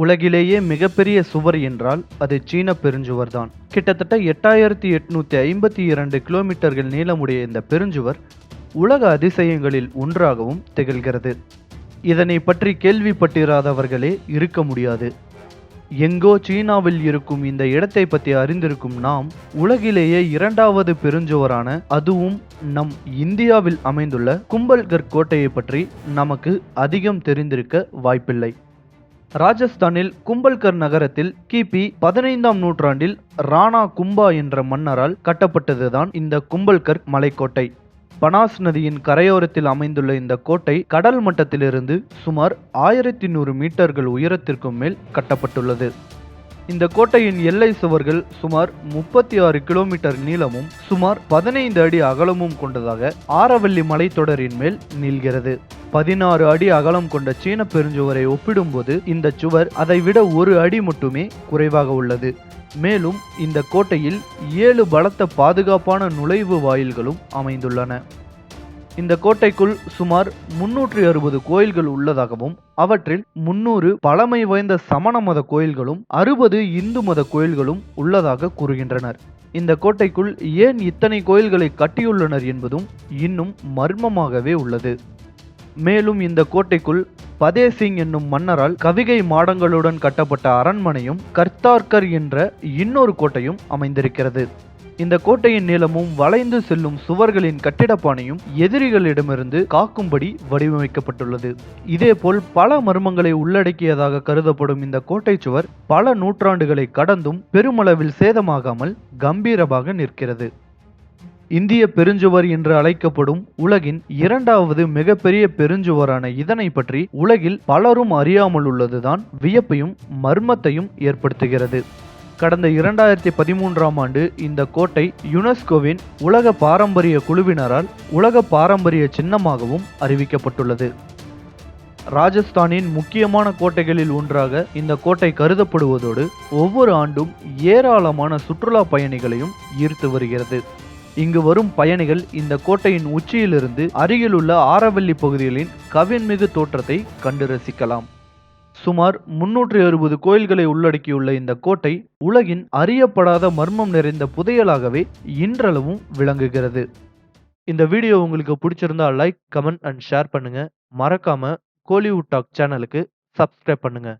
உலகிலேயே மிகப்பெரிய சுவர் என்றால் அது சீன பெருஞ்சுவர்தான். கிட்டத்தட்ட எட்டாயிரத்தி எட்நூத்தி ஐம்பத்தி இரண்டு கிலோமீட்டர்கள் நீளமுடைய இந்த பெருஞ்சுவர் உலக அதிசயங்களில் ஒன்றாகவும் திகழ்கிறது. இதனை பற்றி கேள்விப்பட்டிராதவர்களே இருக்க முடியாது. எங்கோ சீனாவில் இருக்கும் இந்த இடத்தை பற்றி அறிந்திருக்கும் நாம் உலகிலேயே இரண்டாவது பெருஞ்சுவரான அதுவும் நம் இந்தியாவில் அமைந்துள்ள கும்பல்கர் கோட்டையை பற்றி நமக்கு அதிகம் தெரிந்திருக்க வாய்ப்பில்லை. ராஜஸ்தானில் கும்பல்கர் நகரத்தில் கிபி பதினைந்தாம் நூற்றாண்டில் ராணா கும்பா என்ற மன்னரால் கட்டப்பட்டதுதான் இந்த கும்பல்கர் மலைக்கோட்டை. பனாஸ் நதியின் கரையோரத்தில் அமைந்துள்ள இந்த கோட்டை கடல் மட்டத்திலிருந்து சுமார் ஆயிரத்தி நூறு மீட்டர்கள் உயரத்திற்கும் மேல் கட்டப்பட்டுள்ளது. இந்த கோட்டையின் எல்லை சுவர்கள் சுமார் முப்பத்தி ஆறு கிலோமீட்டர் நீளமும் சுமார் பதினைந்து அடி அகலமும் கொண்டதாக ஆரவல்லி மலைத்தொடரின் மேல் நீள்கிறது பதினாறு அடி அகலம் கொண்ட சீன பெருஞ்சுவரை ஒப்பிடும்போது இந்த சுவர் அதைவிட ஒரு அடி மட்டுமே குறைவாக உள்ளது. மேலும் இந்த கோட்டையில் ஏழு பலத்த பாதுகாப்பான நுழைவு வாயில்களும் அமைந்துள்ளன. இந்த கோட்டைக்குள் சுமார் முன்னூற்றி அறுபது கோயில்கள் உள்ளதாகவும் அவற்றில் முன்னூறு பழமை வாய்ந்த சமண மத கோயில்களும் அறுபது இந்து மத கோயில்களும் உள்ளதாக கூறுகின்றனர். இந்த கோட்டைக்குள் ஏன் இத்தனை கோயில்களை கட்டியுள்ளனர் என்பதும் இன்னும் மர்மமாகவே உள்ளது. மேலும் இந்த கோட்டைக்குள் பதேசிங் என்னும் மன்னரால் கவிகை மாடங்களுடன் கட்டப்பட்ட அரண்மனையும் கர்த்தார்கர் என்ற இன்னொரு கோட்டையும் அமைந்திருக்கிறது. இந்த கோட்டையின் நீளமும் வளைந்து செல்லும் சுவர்களின் கட்டிடப்பானையும் எதிரிகளிடமிருந்து காக்கும்படி வடிவமைக்கப்பட்டுள்ளது. இதேபோல் பல மர்மங்களை உள்ளடக்கியதாக கருதப்படும் இந்த கோட்டை சுவர் பல நூற்றாண்டுகளை கடந்தும் பெருமளவில் சேதமாகாமல் கம்பீரமாக நிற்கிறது. இந்திய பெருஞ்சுவர் என்று அழைக்கப்படும் உலகின் இரண்டாவது மிகப்பெரிய பெருஞ்சுவரான இதனை பற்றி உலகில் பலரும் அறியாமல் உள்ளதுதான் வியப்பையும் மர்மத்தையும் ஏற்படுத்துகிறது. கடந்த இரண்டாயிரத்தி பதிமூன்றாம் ஆண்டு இந்த கோட்டை யுனெஸ்கோவின் உலக பாரம்பரிய குழுவினரால் உலக பாரம்பரிய சின்னமாகவும் அறிவிக்கப்பட்டுள்ளது. ராஜஸ்தானின் முக்கியமான கோட்டைகளில் ஒன்றாக இந்த கோட்டை கருதப்படுவதோடு ஒவ்வொரு ஆண்டும் ஏராளமான சுற்றுலா பயணிகளையும் ஈர்த்து வருகிறது. இங்கு வரும் பயணிகள் இந்த கோட்டையின் உச்சியிலிருந்து அருகிலுள்ள ஆரவல்லி பகுதிகளின் கவின்மிகு தோற்றத்தை கண்டு ரசிக்கலாம். சுமார் முன்னூற்றி அறுபது கோயில்களை உள்ளடக்கியுள்ள இந்த கோட்டை உலகின் அறியப்படாத மர்மம் நிறைந்த புதையலாகவே இன்றளவும் விளங்குகிறது. இந்த வீடியோ உங்களுக்கு பிடிச்சிருந்தா லைக் கமெண்ட் அண்ட் ஷேர் பண்ணுங்க. மறக்காம கோலிவுட் டாக் சேனலுக்கு சப்ஸ்கிரைப் பண்ணுங்க.